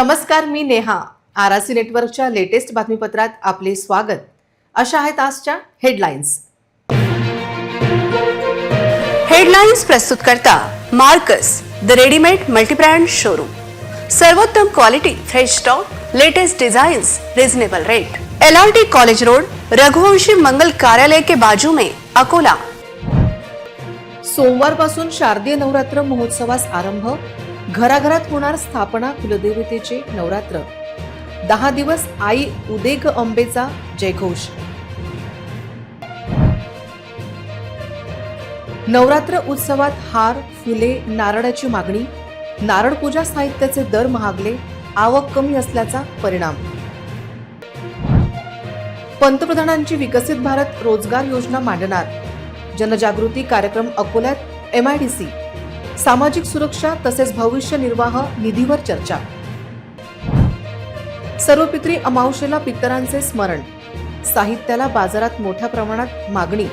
नमस्कार मी नेहा. आरआरसी नेटवर्कच्या लेटेस्ट बातमीपत्रात आपले स्वागत. अशा आहेत आजच्या हेडलाईन्स. हेडलाईन्स प्रस्तुत करता Marcus the readymade multibrand showroom. सर्वोत्तम quality fresh stock latest design reasonable rate. L R T college road Raghuvanshi मंगल कार्यालय के बाजू में अकोला. सोमवारपासून शारदीय नवरात्र महोत्सवास आरंभ. घराघरात होणार स्थापना कुलदेवतेचे नवरात्र. दहा दिवस आई उदेग अंबेचा जयघोष. नवरात्र उत्सवात हार फुले नारळाची मागणी नारळ पूजा साहित्याचे दर महागले आवक कमी असल्याचा परिणाम. पंतप्रधानांची विकसित भारत रोजगार योजना मांडणार. जनजागृती कार्यक्रम अकोल्यात एमआयडीसी सामाजिक सुरक्षा तसेच भविष्य निर्वाह निधीवर चर्चा. सर्वपित्री अमावशेला पितरांचे स्मरण. साहित्याला बाजारात मोठ्या प्रमाणात मागणी.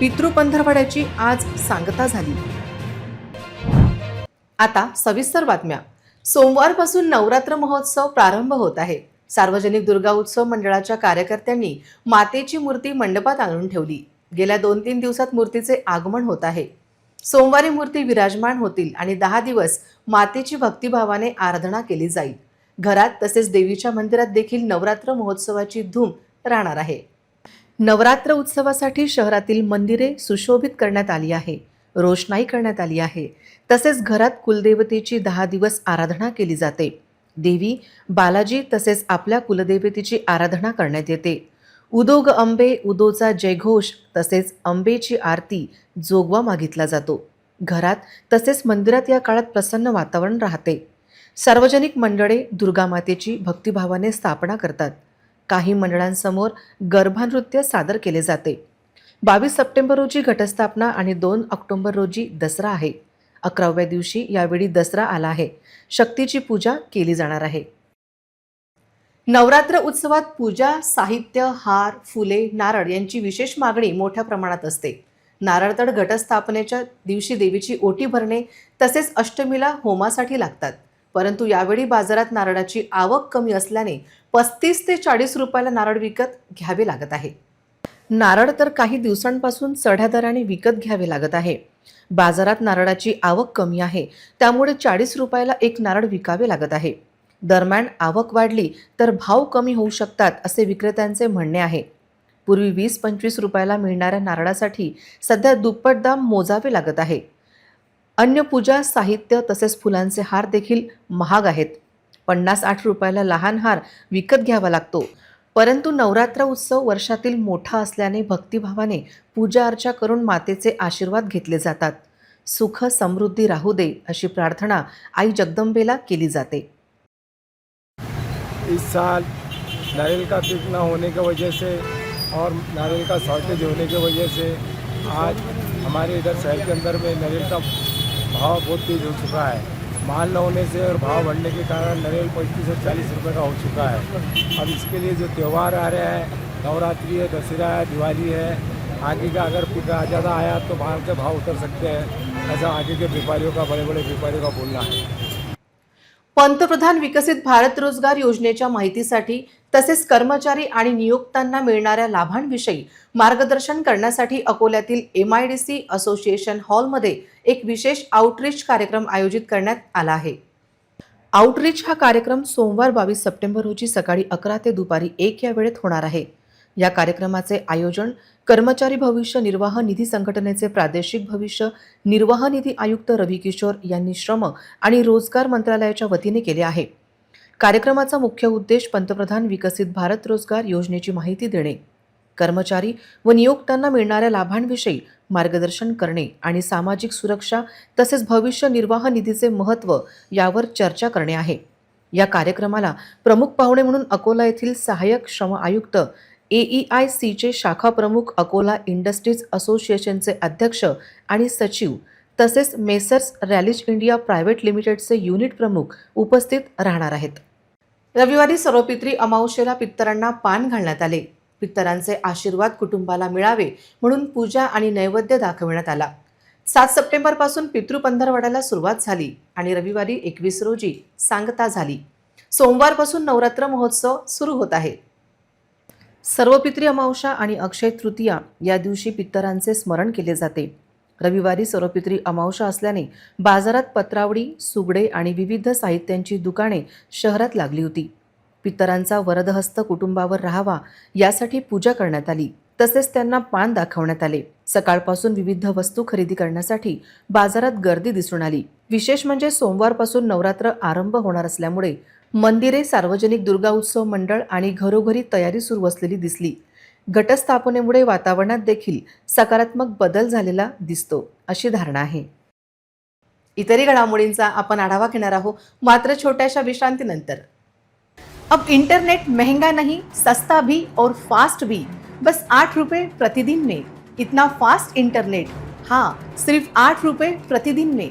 पितृ पंधरवड्याची आज सांगता झाली. आता सविस्तर बातम्या. सोमवारपासून नवरात्र महोत्सव प्रारंभ होत आहे. सार्वजनिक दुर्गा उत्सव मंडळाच्या कार्यकर्त्यांनी मातेची मूर्ती मंडपात आणून ठेवली. गेल्या दोन तीन दिवसात मूर्तीचे आगमन होत आहे. सोमवारी मूर्ती विराजमान होतील आणि दहा दिवस मातेची भक्तिभावाने आराधना केली जाईल. घरात तसेच देवीच्या मंदिरात देखील नवरात्र महोत्सवाची धूम राहणार आहे. नवरात्र उत्सवासाठी शहरातील मंदिरे सुशोभित करण्यात आली आहे. रोषणाई करण्यात आली आहे. तसेच घरात कुलदेवतेची दहा दिवस आराधना केली जाते. देवी बालाजी तसेच आपल्या कुलदेवतेची आराधना करण्यात येते. उदोग अंबे उदोचा जयघोष तसेच अंबेची आरती जोगवा मागितला जातो. घरात तसेच मंदिरात या काळात प्रसन्न वातावरण राहते. सार्वजनिक मंडळे दुर्गामातेची भक्तिभावाने स्थापना करतात. काही मंडळांसमोर गर्भानृत्य सादर केले जाते. बावीस सप्टेंबर रोजी घटस्थापना आणि दोन ऑक्टोबर रोजी दसरा आहे. अकराव्या दिवशी यावेळी दसरा आला आहे. शक्तीची पूजा केली जाणार आहे. नवरात्र उत्सवात पूजा साहित्य हार फुले नारळ यांची विशेष मागणी मोठ्या प्रमाणात असते. नारळतड घटस्थापनेच्या दिवशी देवीची ओटी भरणे तसेच अष्टमीला होमासाठी लागतात. परंतु यावेळी बाजारात नारळाची आवक कमी असल्याने पस्तीस ते चाळीस रुपयाला नारळ विकत घ्यावे लागत आहे. नारळ तर काही दिवसांपासून चढ्या दराने विकत घ्यावे लागत आहे. बाजारात नारळाची आवक कमी आहे त्यामुळे चाळीस रुपयाला एक नारळ विकावे लागत आहे. दरम्यान आवक वाढली तर भाव कमी होऊ शकतात असे विक्रेत्यांचे म्हणणे आहे. पूर्वी वीस पंचवीस रुपयाला मिळणाऱ्या नारळासाठी सध्या दुप्पट दाम मोजावे लागत आहे. अन्य पूजा साहित्य तसेच फुलांचे हार देखील महाग आहेत. पन्नास आठ रुपयाला लहान हार विकत घ्यावा लागतो. परंतु नवरात्र उत्सव वर्षातील मोठा असल्याने भक्तिभावाने पूजा अर्चा करून मातेचे आशीर्वाद घेतले जातात. सुख समृद्धी राहू दे अशी प्रार्थना आई जगदंबेला केली जाते. इस साल नारियल का पिक ना होने की वजह से और नारियल का शॉर्टेज होने की वजह से आज हमारे इधर शहर के अंदर में नारियल का भाव बहुत तेज हो चुका है। माल न होने से और भाव बढ़ने के कारण नारियल पैंतीस और चालीस रुपये का हो चुका है। अब इसके लिए जो त्यौहार आ रहे हैं, नवरात्रि है, दशहरा है, दिवाली है, आगे का अगर पिक ज़्यादा आया तो माल के भाव उतर सकते हैं, ऐसा आगे के व्यापारियों का बड़े बड़े व्यापारियों का बोलना है। पंतप्रधान विकसित भारत रोजगार योजनेच्या माहितीसाठी तसेच कर्मचारी आणि नियोक्तांना मिळणाऱ्या लाभांविषयी मार्गदर्शन करण्यासाठी अकोल्यातील M I D C association हॉलमध्ये एक विशेष आउटरीच कार्यक्रम आयोजित करण्यात आला आहे. आउटरीच हा कार्यक्रम सोमवार बावीस सप्टेंबर रोजी सकाळी अकरा ते दुपारी एक या वेळेत होणार आहे. या कार्यक्रमाचे आयोजन कर्मचारी भविष्य निर्वाह निधी संघटनेचे प्रादेशिक भविष्य निर्वाह निधी आयुक्त रवी किशोर यांनी श्रम आणि रोजगार मंत्रालयाच्या वतीने केले आहे. कार्यक्रमाचा मुख्य उद्देश पंतप्रधान विकसित भारत रोजगार योजनेची माहिती देणे कर्मचारी व नियोक्त्यांना मिळणाऱ्या लाभांविषयी मार्गदर्शन करणे आणि सामाजिक सुरक्षा तसेच भविष्य निर्वाह निधीचे महत्त्व यावर चर्चा करणे आहे. या कार्यक्रमाला प्रमुख पाहुणे म्हणून अकोला येथील सहाय्यक श्रम आयुक्त एई आय सीचे शाखा प्रमुख अकोला इंडस्ट्रीज असोसिएशनचे अध्यक्ष आणि सचिव तसेच मेसर्स रॅलिज इंडिया प्रायव्हेट लिमिटेडचे युनिट प्रमुख उपस्थित राहणार आहेत. रविवारी सर्वपित्री अमावस्येला पित्तरांना पान घालण्यात आले. पित्तरांचे आशीर्वाद कुटुंबाला मिळावे म्हणून पूजा आणि नैवेद्य दाखविण्यात आला. सात सप्टेंबरपासून पितृ पंधरवड्याला सुरुवात झाली आणि रविवारी एकवीस रोजी सांगता झाली. सोमवारपासून नवरात्र महोत्सव सुरू होत आहे. सर्व अमावशा अमावस्या आणि अक्षय तृतीया या दिवशी पित्तरांचे स्मरण केले जाते. रविवारी सर्वपित्री अमावस्या असल्याने बाजारात पत्रावडी सुगडे आणि विविध साहित्यांची दुकाने शहरात लागली होती. पित्तरांचा वरदहस्त कुटुंबावर राहावा यासाठी पूजा करण्यात आली. तसेच त्यांना पान दाखवण्यात आले. सकाळपासून विविध वस्तू खरेदी करण्यासाठी बाजारात गर्दी दिसून आली. विशेष म्हणजे सोमवारपासून नवरात्र आरंभ होणार असल्यामुळे मंदिरे सार्वजनिक दुर्गा उत्सव मंडळ आणि घरोघरी तयारी सुरू असलेली दिसली. घटस्थापनेमुळे वातावरणात देखील सकारात्मक बदल झालेला दिसतो अशी धारणा आहे. इतरही घडामोडींचा आपण आढावा घेणार आहोत मात्र छोट्याशा विश्रांतीनंतर. अब इंटरनेट महंगा नहीं सस्ता भी और फास्ट भी. बस आठ रुपये प्रतिदिन में. इतना फास्ट इंटरनेट हाँ सिर्फ आठ रुपये प्रतिदिन में.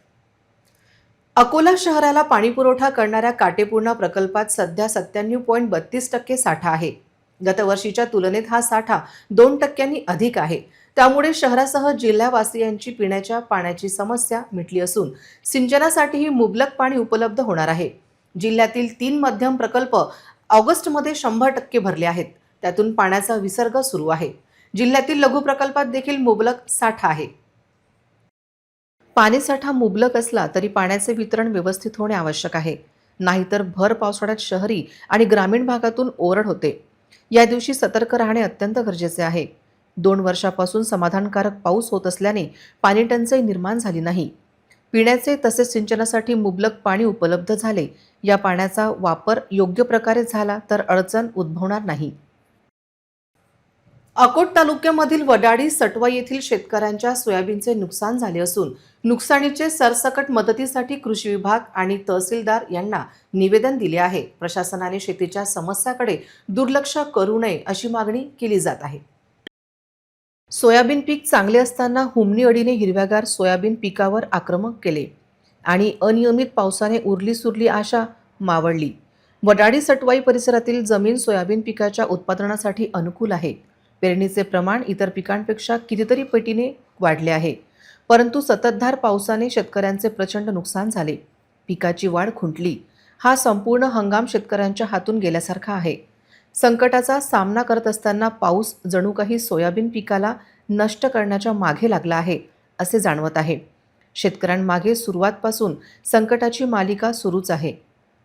अकोला शहराला पाणीपुरवठा करणाऱ्या काटेपूर्णा प्रकल्पात सध्या सत्त्याण्णव पॉईंट बत्तीस टक्के साठा आहे. गतवर्षीच्या तुलनेत हा साठा दोन टक्क्यांनी अधिक आहे. त्यामुळे शहरासह जिल्हावासियांची पिण्याच्या पाण्याची समस्या मिटली असून सिंचनासाठीही मुबलक पाणी उपलब्ध होणार आहे. जिल्ह्यातील तीन मध्यम प्रकल्प ऑगस्टमध्ये शंभर टक्के भरले आहेत. त्यातून पाण्याचा विसर्ग सुरू आहे. जिल्ह्यातील लघु प्रकल्पात देखील मुबलक साठा आहे. पाणीसाठा मुबलक असला तरी पाण्याचे वितरण व्यवस्थित होणे आवश्यक आहे. नाहीतर भर पावसाळ्यात शहरी आणि ग्रामीण भागातून ओरड होते. या दिवशी सतर्क राहणे अत्यंत गरजेचे आहे. दोन वर्षापासून समाधानकारक पाऊस होत असल्याने पाणीटंचाई निर्माण झाली नाही. पिण्याचे तसेच सिंचनासाठी मुबलक पाणी उपलब्ध झाले. या पाण्याचा वापर योग्य प्रकारे झाला तर अडचण उद्भवणार नाही. अकोट तालुक्यामधील वडाडी सटवा येथील शेतकऱ्यांच्या सोयाबीनचे नुकसान झाले असून नुकसानीचे सरसकट मदतीसाठी कृषी विभाग आणि तहसीलदार यांना निवेदन दिले आहे. प्रशासनाने शेतीच्या समस्याकडे दुर्लक्ष करू नये अशी मागणी केली जात आहे. सोयाबीन पीक चांगले असताना हुमणी अडीने हिरव्यागार सोयाबीन पिकावर आक्रमक केले आणि अनियमित पावसाने उरली सुरली आशा मावळली. वडाडी सटवाई परिसरातील जमीन सोयाबीन पिकाच्या उत्पादनासाठी अनुकूल आहे. पेरणीचे प्रमाण इतर पिकांपेक्षा कितीतरी पटीने वाढले आहे. परंतु सततधार पावसाने शेतकऱ्यांचे प्रचंड नुकसान झाले. पिकाची वाढ खुंटली. हा संपूर्ण हंगाम शेतकऱ्यांच्या हातून गेल्यासारखा आहे. संकटाचा सामना करत असताना पाऊस जणू काही सोयाबीन पिकाला नष्ट करण्याच्या मागे लागला आहे असे जाणवत आहे. शेतकऱ्यांमागे सुरुवातपासून संकटाची मालिका सुरूच आहे.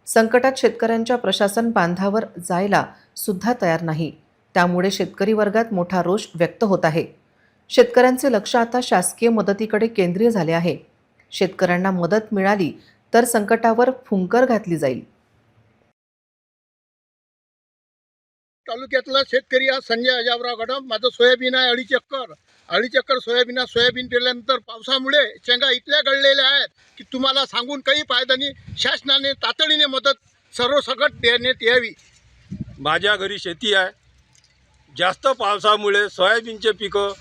संकटात शेतकऱ्यांच्या प्रशासन बांधावर जायला सुद्धा तयार नाही. त्यामुळे शेतकरी वर्गात मोठा रोष व्यक्त होत आहे. शेतकऱ्यांचे लक्ष आता शासकीय मदतीकडे केंद्रीय झाले आहे. शेतकऱ्यांना मदत मिळाली तर संकटावर फुंकर घातली जाईल. तालुक्यातला शेतकरी हा संजय अजाबराव गडम माझं सोयाबीन आहे अडीच एकर. अडीच एकर सोयाबीन आहे सोयाबीन पेरल्यानंतर पावसामुळे शेंगा इतक्या गळलेल्या आहेत की तुम्हाला सांगून काही फायदा नाही. शासनाने तातडीने मदत सर्वसकट देण्यात यावी. माझ्या घरी शेती आहे. जास्त पावसामुळे सोयाबीनचे पिकं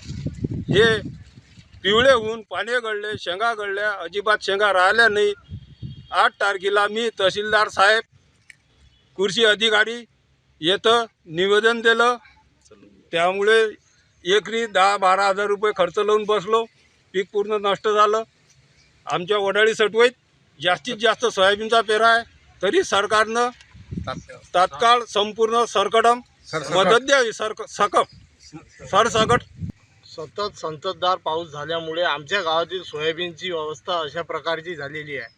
हे पिवळे होऊन पाने गळले शेंगा गळल्या अजिबात शेंगा राहिल्या नाही. आठ तारखेला मी तहसीलदार साहेब कृषी अधिकारी येतं निवेदन दिलं. त्यामुळे एकरी दहा बारा हजार रुपये खर्च लावून बसलो. पीक पूर्ण नष्ट झालं. आमच्या वडाळी सटवईत जास्तीत जास्त सोयाबीनचा पेरा आहे. तरी सरकारनं तात्काळ. संपूर्ण सरकडम मदत द्यावी सरक सकप सरसकट सतत संततधार पाऊस झाल्यामुळे आमच्या गावातील सोयाबीनची अवस्था अशा प्रकारची झालेली आहे.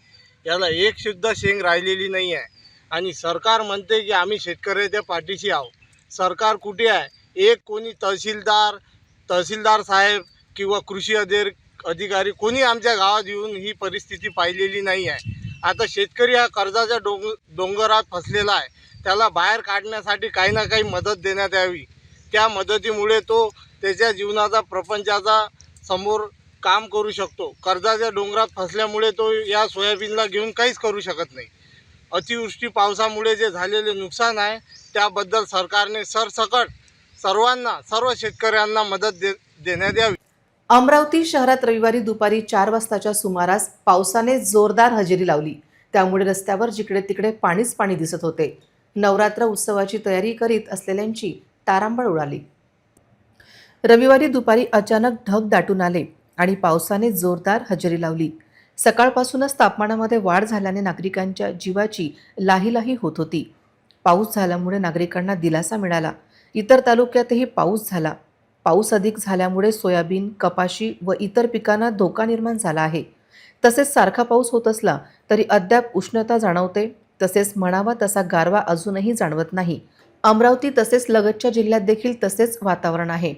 याला एक सुद्धा शेंग राहिलेली नाही आहे. आणि सरकार म्हणते की आम्ही शेतकऱ्याच्या पाठीशी आहोत. सरकार कुठे आहे? एक कोणी तहसीलदार तहसीलदार साहेब किंवा कृषी अधिर अधिकारी कोणी आमच्या गावात येऊन ही परिस्थिती पाहिलेली नाही आहे. आता शेतकरी हा कर्जाच्या डोंग डोंगरात फसलेला आहे. त्याला बाहेर काढण्यासाठी काही ना काही मदत देण्यात यावी. त्या मदतीमुळे तो त्याच्या जीवनाचा प्रपंचाचा समोर काम करू शकतो. कर्जाच्या डोंगरात फसल्यामुळे तो या सोयाबीनला घेऊन काहीच करू शकत नाही. अतिवृष्टी पावसामुळे जे झालेले नुकसान आहे त्याबद्दल सरकारने सरसकट सर्वांना सर्व शेतकऱ्यांना मदत दे देण्यात यावी. अमरावती शहरात रविवारी दुपारी चार वाजताच्या सुमारास पावसाने जोरदार हजेरी लावली. त्यामुळे रस्त्यावर जिकडे तिकडे पाणीच पाणी दिसत होते. नवरात्र उत्सवाची तयारी करीत असलेल्यांची तारांबळ उडाली. रविवारी दुपारी अचानक ढग दाटून आले आणि पावसाने जोरदार हजेरी लावली. सकाळपासूनच तापमानामध्ये वाढ झाल्याने नागरिकांच्या जीवाची लाहीलाही होत होती. पाऊस झाल्यामुळे नागरिकांना दिलासा मिळाला. इतर तालुक्यातही पाऊस झाला. पाऊस अधिक झाल्यामुळे सोयाबीन कपाशी व इतर पिकांना धोका निर्माण झाला आहे. तसेच सारखा पाऊस होत असला तरी अद्याप उष्णता जाणवते तसेच म्हणावा तसा गारवा अजूनही जाणवत नाही. अमरावती तसेच लगतच्या जिल्ह्यात देखील तसेच वातावरण आहे.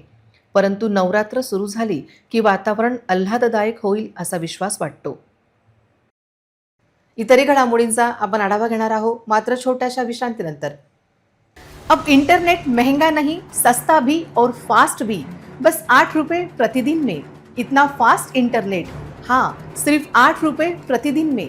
परंतु नवरात्र सुरू झाली की वातावरण आल्हाददायक होईल असा विश्वास वाटतो. इतरही घडामोडींचा आपण आढावा घेणार आहोत. मात्र छोट्याशा विश्रांतीनंतर. अब इंटरनेट महंगा नहीं सस्ता भी और फास्ट भी. बस आठ रुपये प्रतिदिन में. इतना फास्ट इंटरनेट हाँ सिर्फ आठ रुपये प्रतिदिन में.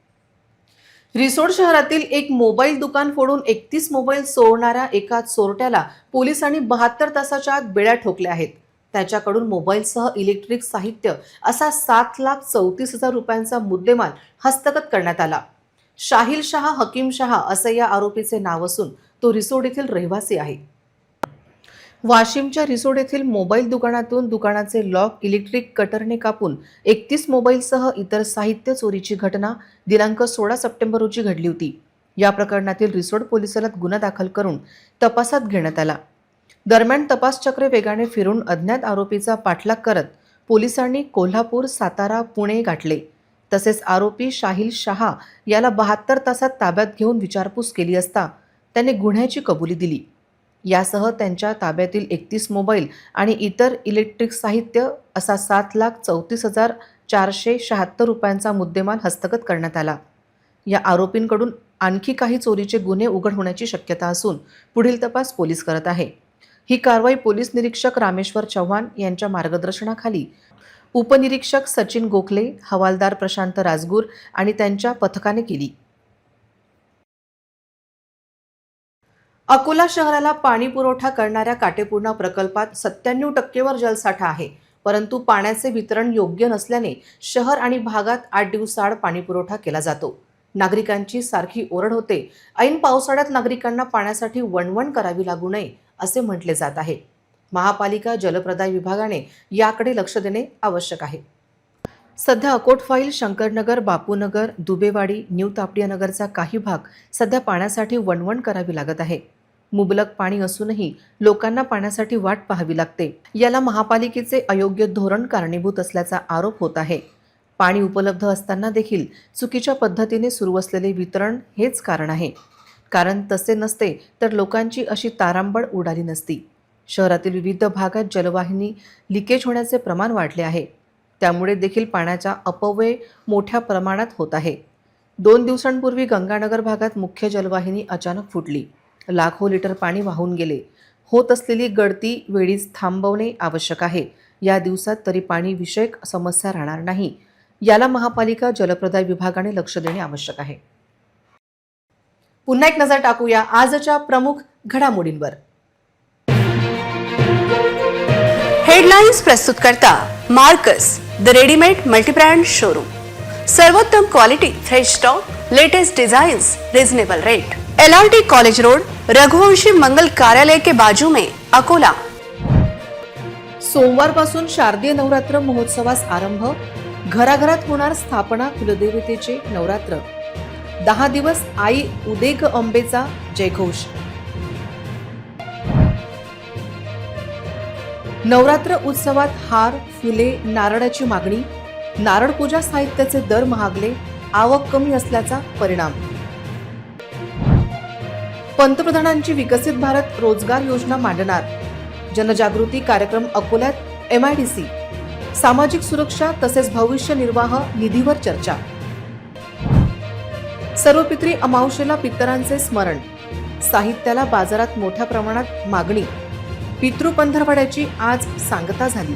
रिसोड शहरातील एक मोबाईल दुकान फोडून एकतीस मोबाईल चोरणाऱ्या एका चोरट्याला पोलिसांनी बहात्तर तासाच्या आत बेड्या ठोकल्या आहेत. त्याच्याकडून मोबाईलसह इलेक्ट्रिक साहित्य असा सात लाख चौतीस हजार रुपयांचा मुद्देमाल हस्तगत करण्यात आला. शाहिल शहा हकीम शहा असे या आरोपीचे नाव असून तो रिसोड येथील रहिवासी आहे. वाशिमच्या रिसोड येथील मोबाईल दुकानातून दुकानाचे लॉक इलेक्ट्रिक कटरने कापून एकतीस मोबाईलसह इतर साहित्य चोरीची घटना दिनांक सोळा सप्टेंबर रोजी घडली होती. या प्रकरणातील रिसोड पोलिसाला गुन्हा दाखल करून तपासात घेण्यात आला. दरम्यान तपासचक्रे वेगाने फिरून अज्ञात आरोपीचा पाठलाग करत पोलिसांनी कोल्हापूर सातारा पुणे गाठले. तसेच आरोपी शाहिल शहा याला बहात्तर तासात ताब्यात घेऊन विचारपूस केली असता त्याने गुन्ह्याची कबुली दिली. यासह त्यांच्या ताब्यातील एकतीस मोबाईल आणि इतर इलेक्ट्रिक साहित्य असा सात लाख चौतीस हजार चारशे शहात्तर रुपयांचा मुद्देमाल हस्तगत करण्यात आला. या आरोपींकडून आणखी काही चोरीचे गुन्हे उघड होण्याची शक्यता असून पुढील तपास पोलीस करत आहे. ही कारवाई पोलीस निरीक्षक रामेश्वर चव्हाण यांच्या मार्गदर्शनाखाली. उपनिरीक्षक सचिन गोखले हवालदार प्रशांत राजगूर आणि त्यांच्या पथकाने केली. अकोला शहराला पाणी पुरवठा करणाऱ्या काटेपूर्णा प्रकल्पात सत्त्याण्णव टक्केवर जलसाठा आहे. परंतु पाण्याचे वितरण योग्य नसल्याने शहर आणि भागात आठ दिवसाआड पाणी पुरवठा केला जातो. नागरिकांची सारखी ओरड होते. ऐन पावसाळ्यात नागरिकांना पाण्यासाठी वणवण करावी लागू नये असे म्हटले जात आहे. महापालिका जलप्रदाय विभागाने याकडे लक्ष देणे आवश्यक आहे. सध्या अकोट फाईल शंकरनगर बापूनगर दुबेवाडी न्यू तापडिया नगरचा काही भाग सध्या पाण्यासाठी वणवण करावी लागत आहे. मुबलक पाणी असूनही लोकांना पाण्यासाठी वाट पाहावी लागते. याला महापालिकेचे अयोग्य धोरण कारणीभूत असल्याचा आरोप होत आहे. पाणी उपलब्ध असताना देखील चुकीच्या पद्धतीने सुरू असलेले वितरण हेच कारण आहे. कारण तसे नसते तर लोकांची अशी तारांबळ उडाली नसती. शहरातील विविध भागात जलवाहिनी लिकेज होण्याचे प्रमाण वाढले आहे. त्यामुळे देखील पाण्याचा अपव्यय मोठ्या प्रमाणात होत आहे. दोन दिवसांपूर्वी गंगानगर भागात मुख्य जलवाहिनी अचानक फुटली. लाखो लिटर पाणी वाहून गेले. होत असलेली गळती वेळीच थांबवणे आवश्यक आहे. या दिवसात तरी पाणी विषयक समस्या राहणार नाही. याला महापालिका जलप्रदाय विभागाने लक्ष देणे आवश्यक आहे. पुन्हा एक नजर टाकूया आजच्या प्रमुख घडामोडींवर. हेडलाईन्स प्रस्तुत करता Marcus the readymade multibrand showroom. सर्वोत्तम quality fresh stock latest designs reasonable rate. L R T college road Raghuvanshi मंगल कार्यालय के बाजू में अकोला. सोमवारपासून शारदीय नवरात्र महोत्सवास आरंभ घराघरात होणार स्थापना कुलदेवतेचे नवरात्र. दहा दिवस आई उदेग अंबेचा जयघोष. नवरात्र उत्सवात हार फुले नारळाची मागणी नारळ पूजा साहित्याचे दर महागले आवक कमी असल्याचा परिणाम. पंतप्रधानांची विकसित भारत रोजगार योजना मांडणार. जनजागृती कार्यक्रम अकोल्यात एम आय डी सी सामाजिक सुरक्षा तसेच भविष्य निर्वाह निधीवर चर्चा. सर्वपित्री अमावशेला पितरांचे स्मरण. साहित्याला बाजारात मोठ्या प्रमाणात मागणी. पितृपंधरवड्याची आज सांगता झाली.